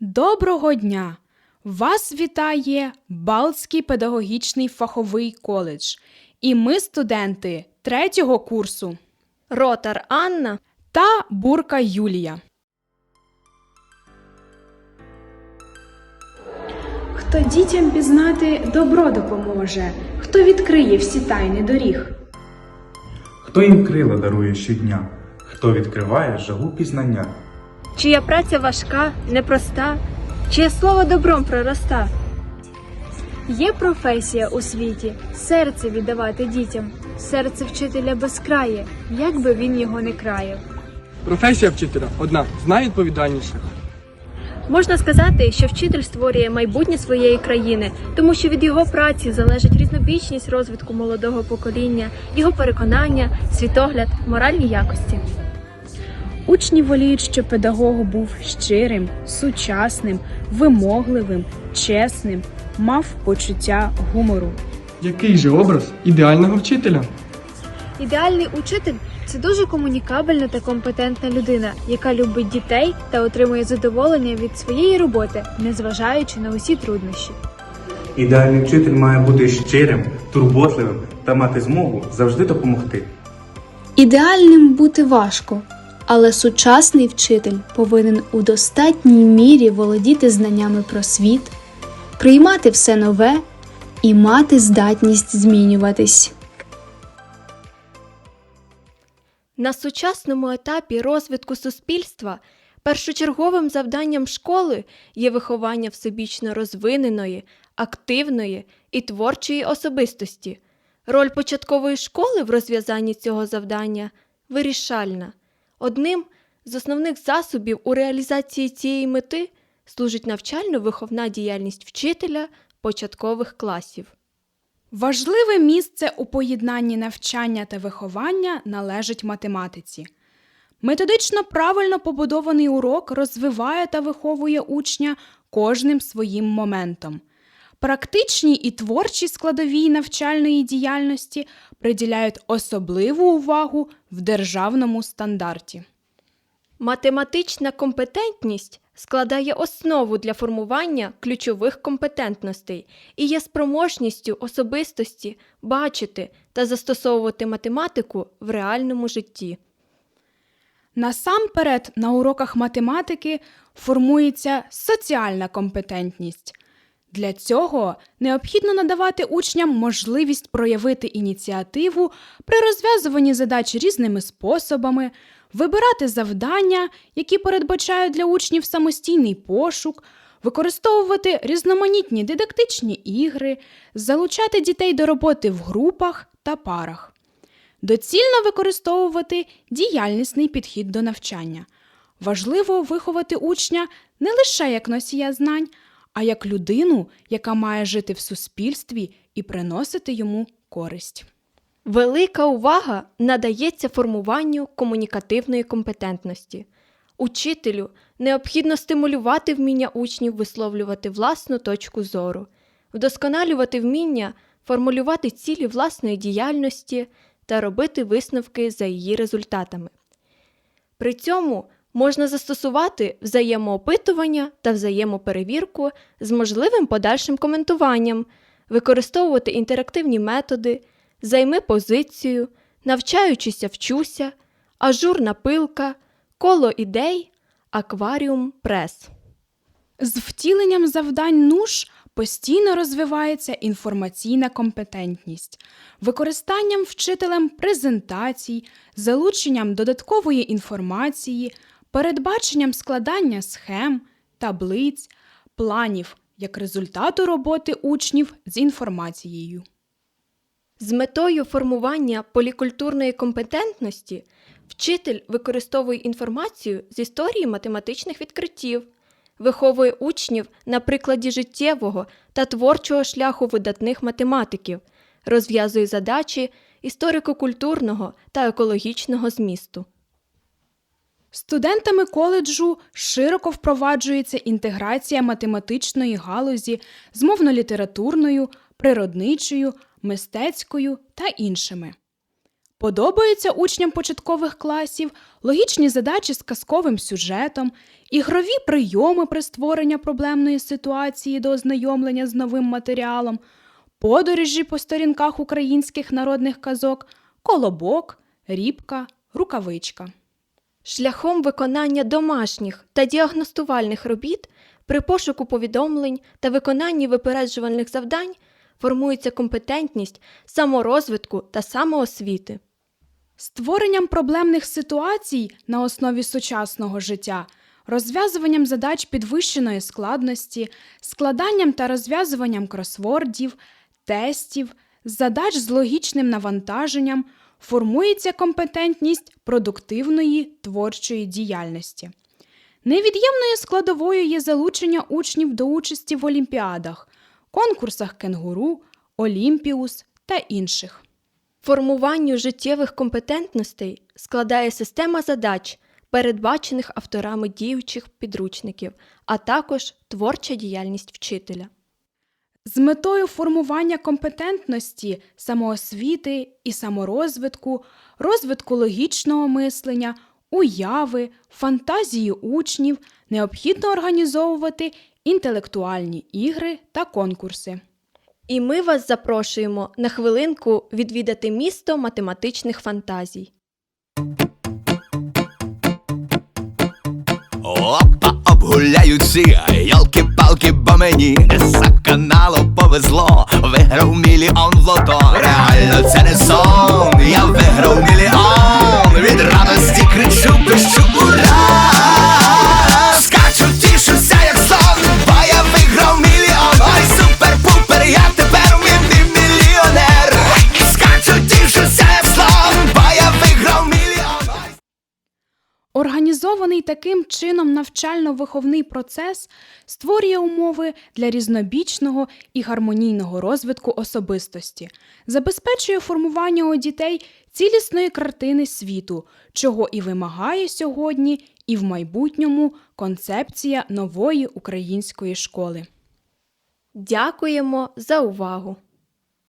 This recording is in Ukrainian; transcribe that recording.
Доброго дня! Вас вітає Балтський педагогічний фаховий коледж. І ми студенти третього курсу Ротар Анна та Бурка Юлія. Хто дітям пізнати добро допоможе, хто відкриє всі тайни доріг. Хто їм крила дарує щодня, хто відкриває жагу пізнання. Чия праця важка, непроста, чиє слово добром пророста. Є професія у світі серце віддавати дітям, серце вчителя безкрає, як би він його не краяв. Професія вчителя одна з найвідповідальніших. Можна сказати, що вчитель створює майбутнє своєї країни, тому що від його праці залежить різнобічність розвитку молодого покоління, його переконання, світогляд, моральні якості. Учні воліють, щоб педагог був щирим, сучасним, вимогливим, чесним, мав почуття гумору. Який же образ ідеального вчителя? Ідеальний учитель це дуже комунікабельна та компетентна людина, яка любить дітей та отримує задоволення від своєї роботи, незважаючи на усі труднощі. Ідеальний вчитель має бути щирим, турботливим та мати змогу завжди допомогти. Ідеальним бути важко, але сучасний вчитель повинен у достатній мірі володіти знаннями про світ, приймати все нове і мати здатність змінюватись. На сучасному етапі розвитку суспільства першочерговим завданням школи є виховання всебічно розвиненої, активної і творчої особистості. Роль початкової школи в розв'язанні цього завдання вирішальна. Одним з основних засобів у реалізації цієї мети служить навчально-виховна діяльність вчителя початкових класів. Важливе місце у поєднанні навчання та виховання належить математиці. Методично правильно побудований урок розвиває та виховує учня кожним своїм моментом. Практичній і творчій складовій навчальної діяльності приділяють особливу увагу в державному стандарті. Математична компетентність складає основу для формування ключових компетентностей і є спроможністю особистості бачити та застосовувати математику в реальному житті. Насамперед, на уроках математики формується соціальна компетентність. Для цього необхідно надавати учням можливість проявити ініціативу при розв'язуванні задач різними способами, вибирати завдання, які передбачають для учнів самостійний пошук, використовувати різноманітні дидактичні ігри, залучати дітей до роботи в групах та парах. Доцільно використовувати діяльнісний підхід до навчання. Важливо виховати учня не лише як носія знань, а як людину, яка має жити в суспільстві і приносити йому користь. Велика увага надається формуванню комунікативної компетентності. Учителю необхідно стимулювати вміння учнів висловлювати власну точку зору, вдосконалювати вміння формулювати цілі власної діяльності та робити висновки за її результатами. При цьому можна застосувати взаємоопитування та взаємоперевірку з можливим подальшим коментуванням, використовувати інтерактивні методи, займи позицію, навчаючися вчуся, ажурна пилка, коло ідей, акваріум прес. З втіленням завдань НУШ постійно розвивається інформаційна компетентність, використанням вчителем презентацій, залученням додаткової інформації, передбаченням складання схем, таблиць, планів як результату роботи учнів з інформацією. З метою формування полікультурної компетентності вчитель використовує інформацію з історії математичних відкриттів, виховує учнів на прикладі життєвого та творчого шляху видатних математиків, розв'язує задачі історико-культурного та екологічного змісту. Студентами коледжу широко впроваджується інтеграція математичної галузі з мовно-літературною, природничою, мистецькою та іншими. Подобаються учням початкових класів логічні задачі з казковим сюжетом, ігрові прийоми при створенні проблемної ситуації до ознайомлення з новим матеріалом, подорожі по сторінках українських народних казок, колобок, рібка, рукавичка. Шляхом виконання домашніх та діагностувальних робіт при пошуку повідомлень та виконанні випереджувальних завдань формується компетентність саморозвитку та самоосвіти. Створенням проблемних ситуацій на основі сучасного життя, розв'язуванням задач підвищеної складності, складанням та розв'язуванням кросвордів, тестів, задач з логічним навантаженням формується компетентність продуктивної творчої діяльності. Невід'ємною складовою є залучення учнів до участі в олімпіадах, конкурсах кенгуру, Олімпіус та інших. Формуванню життєвих компетентностей складає система задач, передбачених авторами діючих підручників, а також творча діяльність вчителя. З метою формування компетентності, самоосвіти і саморозвитку, розвитку логічного мислення, уяви, фантазії учнів необхідно організовувати інтелектуальні ігри та конкурси. І ми вас запрошуємо на хвилинку відвідати місто математичних фантазій. Опа, обгуляючи, ялки-палки, бо мені за каналу повезло, виграв мільйон в лото. Реально це не сон, я виграв мільйон. Організований таким чином навчально-виховний процес створює умови для різнобічного і гармонійного розвитку особистості, забезпечує формування у дітей цілісної картини світу, чого і вимагає сьогодні і в майбутньому концепція нової української школи. Дякуємо за увагу!